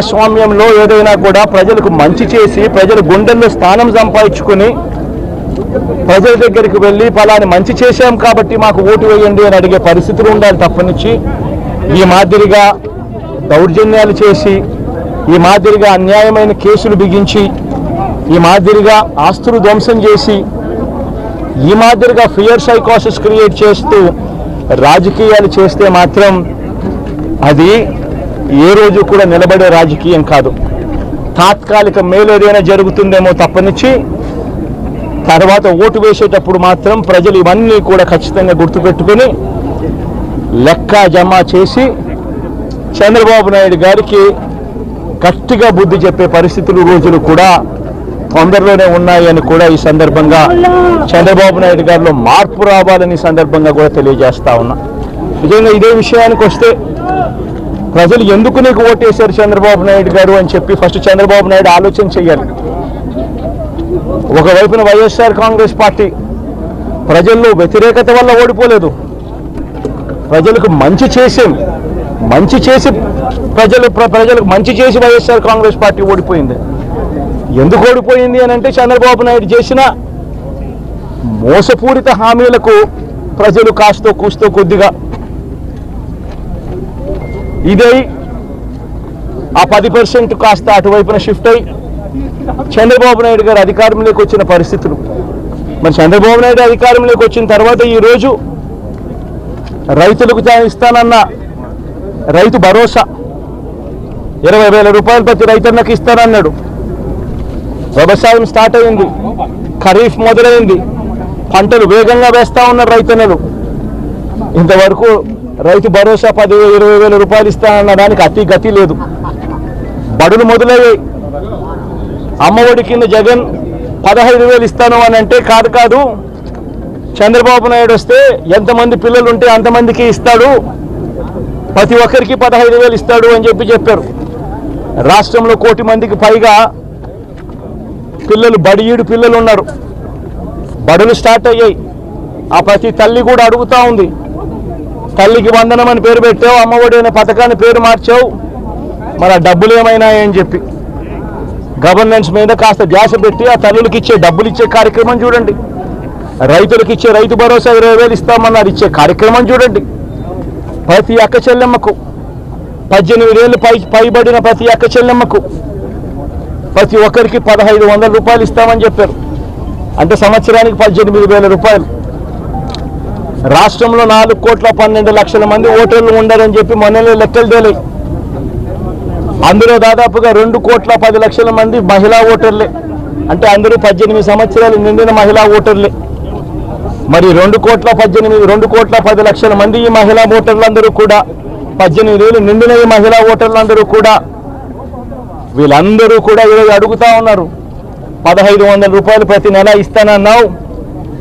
ప్రజాస్వామ్యంలో ఏదైనా కూడా ప్రజలకు మంచి చేసి ప్రజల గుండెల్లో స్థానం సంపాదించుకొని ప్రజల దగ్గరికి వెళ్ళి ఫలాని మంచి చేశాం కాబట్టి మాకు ఓటు వేయండి అని అడిగే పరిస్థితులు ఉండాలి తప్పనిచ్చి ఈ మాదిరిగా దౌర్జన్యాలు చేసి ఈ మాదిరిగా అన్యాయమైన కేసులు బిగించి ఈ మాదిరిగా ఆస్తులు ధ్వంసం చేసి ఈ మాదిరిగా ఫియర్ సైకాసిస్ క్రియేట్ చేస్తూ రాజకీయాలు చేస్తే మాత్రం అది ఏ రోజు కూడా నిలబడే రాజకీయం కాదు. తాత్కాలిక మేలు ఏదైనా జరుగుతుందేమో తప్పనిచ్చి తర్వాత ఓటు వేసేటప్పుడు మాత్రం ప్రజలు ఇవన్నీ కూడా ఖచ్చితంగా గుర్తుపెట్టుకుని లెక్క జమ చేసి చంద్రబాబు నాయుడు గారికి గట్టిగా బుద్ధి చెప్పే పరిస్థితులు రోజులు కూడా తొందరలోనే ఉన్నాయని కూడా ఈ సందర్భంగా చంద్రబాబు నాయుడు గారిలో మార్పు రావాలని సందర్భంగా కూడా తెలియజేస్తా ఉన్నా. నిజంగా ఇదే విషయానికి వస్తే ప్రజలు ఎందుకు నీకు ఓటేశారు చంద్రబాబు నాయుడు గారు అని చెప్పి ఫస్ట్ చంద్రబాబు నాయుడు ఆలోచన చేయాలి. ఒకవైపున వైఎస్ఆర్ కాంగ్రెస్ పార్టీ ప్రజల్లో వ్యతిరేకత వల్ల ఓడిపోలేదు. ప్రజలకు మంచి చేసి మంచి చేసి ప్రజలు ప్ర- ప్రజలకు మంచి చేసి వైఎస్ఆర్ కాంగ్రెస్ పార్టీ ఓడిపోయింది. ఎందుకు ఓడిపోయింది అని అంటే చంద్రబాబు నాయుడు చేసిన మోసపూరిత హామీలకు ప్రజలు కాస్తో కూస్తో కొద్దిగా ఇదై ఆ పది పర్సెంట్ కాస్త అటువైపున షిఫ్ట్ అయి చంద్రబాబు నాయుడు గారు అధికారంలోకి వచ్చిన పరిస్థితులు. మరి చంద్రబాబు నాయుడు అధికారంలోకి వచ్చిన తర్వాత ఈరోజు రైతులకు ఇస్తానన్న రైతు భరోసా. ఇరవై వేల రూపాయలు ప్రతి రైతన్నకి ఇస్తానన్నాడు. వ్యవసాయం స్టార్ట్ అయింది. ఖరీఫ్ మొదలైంది. పంటలు వేగంగా వేస్తా ఉన్నారు రైతన్నలు. ఇంతవరకు రైతు భరోసా పది ఇరవై వేల రూపాయలు ఇస్తానన్న దానికి అతి గతి లేదు. బడులు మొదలయ్యాయి. అమ్మఒడి కింద జగన్ పదహైదు వేలు ఇస్తాను అని అంటే కాదు కాదు చంద్రబాబు నాయుడు వస్తే ఎంతమంది పిల్లలు ఉంటే అంతమందికి ఇస్తాడు. ప్రతి ఒక్కరికి పదహైదు వేలు ఇస్తాడు అని చెప్పి చెప్పారు. రాష్ట్రంలో కోటి మందికి పైగా పిల్లలు బడియీడు పిల్లలు ఉన్నారు. బడులు స్టార్ట్ అయ్యాయి. ఆ ప్రతి తల్లి కూడా అడుగుతా ఉంది. తల్లికి వందనం అని పేరు పెట్టావు అమ్మఒడి అనే పథకాన్ని పేరు మార్చావు. మరి ఆ డబ్బులు ఏమైనాయని చెప్పి. గవర్నెన్స్ మీద కాస్త ధ్యాస పెట్టి ఆ తల్లులకి ఇచ్చే డబ్బులు ఇచ్చే కార్యక్రమం చూడండి. రైతులకు ఇచ్చే రైతు భరోసా ఇరవై వేలు ఇస్తామన్నారు ఇచ్చే కార్యక్రమం చూడండి. ప్రతి అక్క చెల్లెమ్మకు. పద్దెనిమిది ఏళ్ళు పై పైబడిన ప్రతి అక్క చెల్లెమ్మకు. ప్రతి ఒక్కరికి పదహైదు వందల రూపాయలు ఇస్తామని చెప్పారు. అంటే సంవత్సరానికి పద్దెనిమిది వేల రూపాయలు. రాష్ట్రంలో నాలుగు కోట్ల పన్నెండు లక్షల మంది ఓటర్లు ఉండరని చెప్పి మొన్ననే లెక్కలు తేలాయి అందులో దాదాపుగా రెండు కోట్ల పది లక్షల మంది మహిళా ఓటర్లే. అంటే అందరూ పద్దెనిమిది సంవత్సరాలు నిండిన మహిళా ఓటర్లే. మరి రెండు కోట్ల పద్దెనిమిది రెండు కోట్ల పది లక్షల మంది ఈ మహిళా ఓటర్లందరూ కూడా పద్దెనిమిది వేలు నిండిన ఈ మహిళా ఓటర్లందరూ కూడా వీళ్ళందరూ కూడా ఈరోజు అడుగుతా ఉన్నారు. పదహైదు వందల రూపాయలు ప్రతి నెల ఇస్తానన్నావు.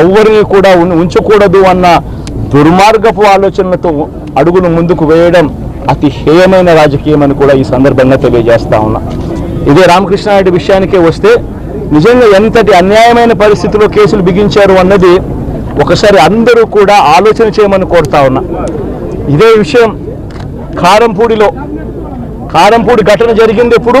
ఎవరిని కూడా ఉంచకూడదు అన్న దుర్మార్గపు ఆలోచనలతో అడుగులు ముందుకు వేయడం అతి హేయమైన రాజకీయం అని కూడా ఈ సందర్భంగా తెలియజేస్తా ఉన్నా. ఇదే రామకృష్ణారెడ్డి విషయానికే వస్తే నిజంగా ఎంతటి అన్యాయమైన పరిస్థితిలో కేసులు బిగించారు అన్నది ఒకసారి అందరూ కూడా ఆలోచన చేయమని కోరుతా ఉన్నా. ఇదే విషయం కారంపూడిలో. కారంపూడి ఘటన జరిగింది ఎప్పుడు?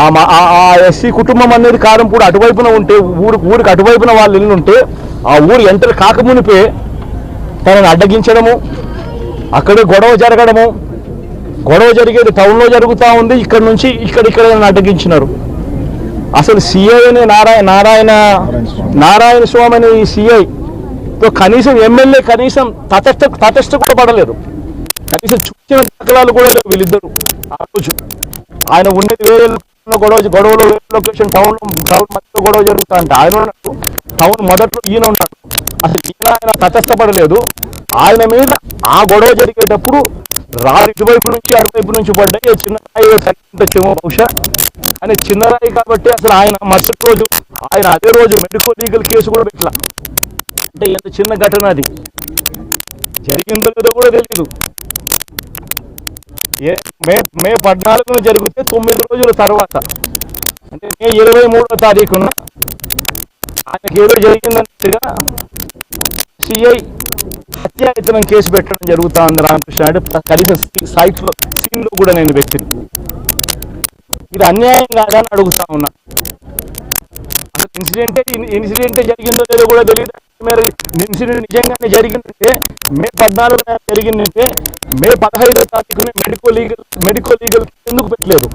ఆ మా- ఆ- ఆ ఎస్సీ కుటుంబం అనేది కూడా అటువైపున ఉంటే ఊరు ఊరికి అటువైపున వాళ్ళు ఇల్లు ఉంటే ఆ ఊరు ఎంటర్ కాకమునిపే తనని అడ్డగించడము అక్కడే గొడవ జరగడము. గొడవ జరిగేది టౌన్లో జరుగుతూ ఉంది ఇక్కడ నుంచి ఇక్కడ ఇక్కడ అడ్డగించినారు. అసలు సిఐ అనే నారాయణ నారాయణ నారాయణ స్వామి అనే ఈ సిఐ తో కనీసం ఎమ్మెల్యే కనీసం తటస్థ తటస్థ కూడా పడలేరు కనీసం చూసిన దాఖలాలు కూడా లేవు వీళ్ళిద్దరు. ఆ రోజు ఆయన ఉండేది వేరే గొడవ గొడవలో లొకేషన్ టౌన్ టౌన్ మధ్యలో గొడవ జరుగుతా అంటే ఆయన ఉన్నాడు. టౌన్ మొదట్లో ఈయన ఉన్నాడు. అసలు ఈయన ఆయన తటస్థపడలేదు. ఆయన మీద ఆ గొడవ జరిగేటప్పుడు రాళ్ళు ఇటువైపు నుంచి అటువైపు నుంచి పడ్డాయి. చిన్న రాయి తగ్గించచ్చేమో బహుశా. కానీ చిన్న రాయి కాబట్టి అసలు ఆయన మరుసటి రోజు ఆయన అదే రోజు మెడికల్ లీగల్ కేసు కూడా పెట్టలా. అంటే ఎంత చిన్న ఘటన అది. జరిగిందో లేదో కూడా తెలియదు. మే మే పద్నాలుగున జరిగితే తొమ్మిది రోజుల తర్వాత అంటే మే ఇరవై మూడో తారీఖున ఆయనకి ఏదో జరిగిందన్నట్టుగా సిఐ హత్యాయతనం కేసు పెట్టడం జరుగుతా ఉంది రామకృష్ణ అంటే కనీసం సైట్లో సీన్లో కూడా నేను వ్యక్తిని. ఇది అన్యాయం కాదని అడుగుతా ఉన్నా. అసలు ఇన్సిడెంటే ఇన్సిడెంటే జరిగిందో లేదో కూడా తెలియదు మేరకు ఇన్సిడెంట్ నిజంగానే జరిగిందంటే మే పద్నాలుగున జరిగిందంటే మే పదహైదో తారీఖున మెడికో లీగల్ మెడికో లీగల్ ఎందుకు పెట్టలేదు?